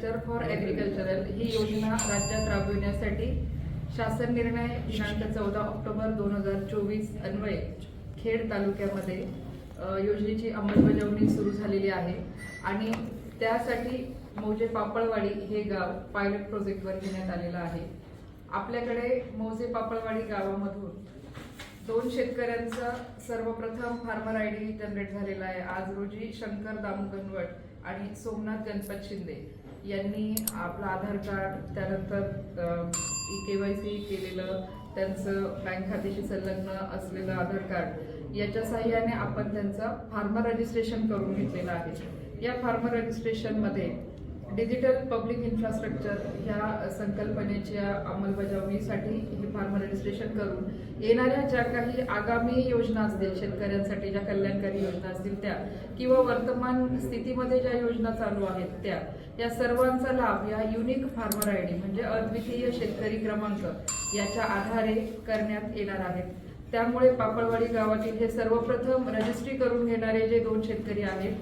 For agricultural ही योजना राज्यात राबविण्यासाठी शासन निर्णय दिनांक चौदा ऑक्टोबर दोन हजार चोवीस अन्वये खेड तालुक्यामध्ये योजनेची अंमलबजावणी सुरू झालेली आहे. आणि त्यासाठी मौजे पापळवाडी हे गाव पायलट प्रोजेक्टवर घेण्यात आलेलं आहे. आपल्याकडे मौजे पापळवाडी गावामधून दोन शेतकऱ्यांचा सर्वप्रथम फार्मर आय डी जनरेट झालेला आहे. आज रोजी शंकर दामगनवट आणि सोमनाथ गणपत शिंदे यांनी आपलं आधार कार्ड त्यानंतर ई के वाय सी केलेलं त्यांचं बँक खात्याशी संलग्न असलेलं आधार कार्ड याच्या साह्याने आपण त्यांचं फार्मर रजिस्ट्रेशन करून घेतलेलं आहे. या फार्मर रजिस्ट्रेशनमध्ये डिजिटल पब्लिक इन्फ्रास्ट्रक्चर ह्या संकल्पनेच्या अंमलबजावणीसाठी हे फार्मर रजिस्ट्रेशन करून येणाऱ्या ज्या काही आगामी योजना असतील शेतकऱ्यांसाठी ज्या कल्याणकारी योजना असतील त्या किंवा वर्तमान स्थितीमध्ये ज्या योजना चालू आहेत त्या या सर्वांचा लाभ या युनिक फार्मर आय डी म्हणजे अद्वितीय शेतकरी क्रमांक याच्या आधारे करण्यात येणार आहेत. त्यामुळे पापळवाडी गावातील हे सर्वप्रथम रजिस्ट्री करून घेणारे जे दोन शेतकरी आहेत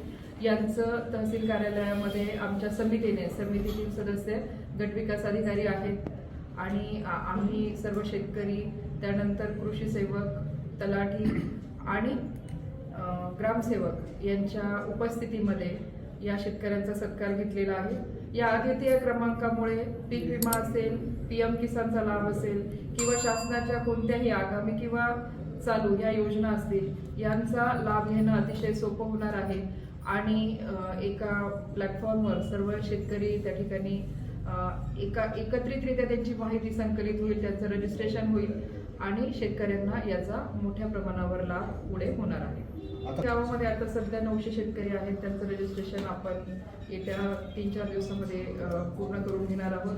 यांचं तहसील कार्यालयामध्ये आमच्या समितीने समितीतील सदस्य गटविकास अधिकारी आहेत. आणि आम्ही सर्व शेतकरी त्यानंतर कृषी सेवक तलाठी आणि ग्रामसेवक यांच्या उपस्थितीमध्ये या शेतकऱ्यांचा सत्कार घेतलेला आहे. या अद्वितीय क्रमांकामुळे पीक विमा असेल पी एम किसानचा लाभ असेल किंवा शासनाच्या कोणत्याही आगामी किंवा चालू या योजना असतील यांचा लाभ घेणं अतिशय सोपं होणार आहे. आणि एका प्लॅटफॉर्मवर सर्व शेतकरी त्या ठिकाणी एका एकत्रितरित्या त्यांची माहिती संकलित होईल त्यांचं रजिस्ट्रेशन होईल आणि शेतकऱ्यांना याचा मोठ्या प्रमाणावर लाभ पुढे होणार आहे. गावामध्ये आता सध्या नऊशे शेतकरी आहेत त्यांचं रजिस्ट्रेशन आपण येत्या तीन चार दिवसामध्ये पूर्ण करून घेणार आहोत.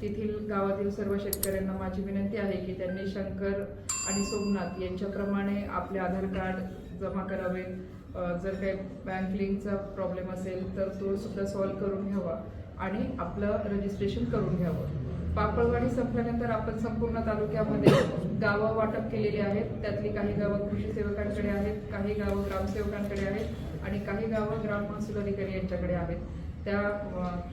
तेथील गावातील सर्व शेतकऱ्यांना माझी विनंती आहे की त्यांनी शंकर आणि सोमनाथ यांच्याप्रमाणे आपले आधार कार्ड जमा करावेत जर काही बँक लिंकचा प्रॉब्लेम असेल तर तो सुद्धा सॉल्व्ह करून घ्यावा आणि आपलं रजिस्ट्रेशन करून घ्यावं. पापळवाडी संपल्यानंतर आपण संपूर्ण तालुक्यामध्ये गावं वाटप केलेली आहेत. त्यातली काही गावं कृषी सेवकांकडे आहेत काही गावं ग्रामसेवकांकडे आहेत आणि काही गावं ग्राम महसूल अधिकारी यांच्याकडे आहेत. त्या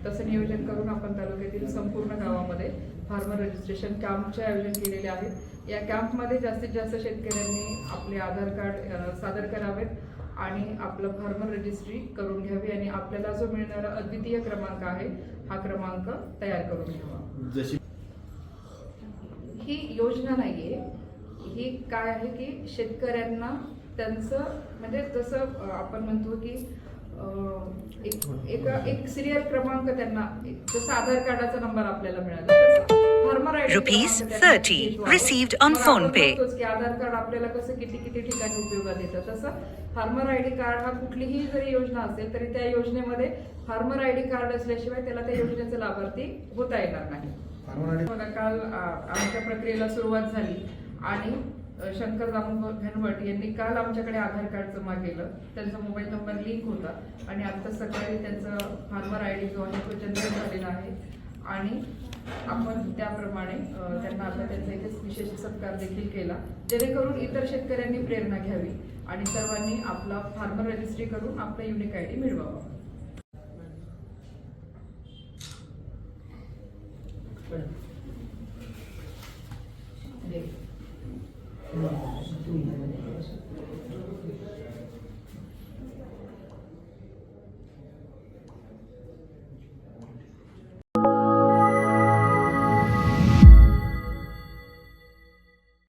तसं नियोजन करून आपण तालुक्यातील संपूर्ण गावामध्ये फार्मर रजिस्ट्रेशन कॅम्पचे आयोजन केलेले आहेत या कॅम्पमध्ये जास्तीत जास्त शेतकऱ्यांनी आपले आधार कार्ड सादर करावेत. आणि आपलं फार्मर रजिस्ट्री करून घ्यावी आणि आपल्याला जो मिळणारा अद्वितीय क्रमांक आहे हा क्रमांक तयार करून घ्यावा. जशी ही योजना नाहीये. ही काय आहे की शेतकऱ्यांना त्यांचं म्हणजे जसं आपण म्हणतो की एक एक एक सिरियल क्रमांक त्यांना जसं आधार कार्डाचा नंबर आपल्याला मिळाला तसं. फार्मर आयडी Rupees क्रमांक त्यांना 30 घेत व्हावं. received on मग आपण phone pay. म्हणतोच की आधार कार्ड आपल्याला कसं किती किती ठिकाणी उपयोगात येतं तसं फार्मर आय डी कार्ड हा कुठलीही जरी योजना असेल तरी त्या योजनेमध्ये फार्मर आय डी कार्ड असल्याशिवाय त्याला त्या योजनेचा लाभार्थी होता येणार नाही बघा काल आमच्या प्रक्रियेला सुरुवात झाली आणि शंकर दामो घनवट यांनी काल आमच्याकडे आधार कार्ड जमा केलं त्यांचा मोबाईल नंबर लिंक होता आणि आता सकाळी त्यांचा फार्मर आय डी जो आहे तो जनरेट झालेला आहे आणि आपण त्याप्रमाणे त्यांना आता त्यांचा इथेच विशेष सत्कार देखील केला जेणेकरून इतर शेतकऱ्यांनी प्रेरणा घ्यावी आणि सर्वांनी आपला फार्मर रजिस्ट्री करून आपला युनिक आय डी मिळवावा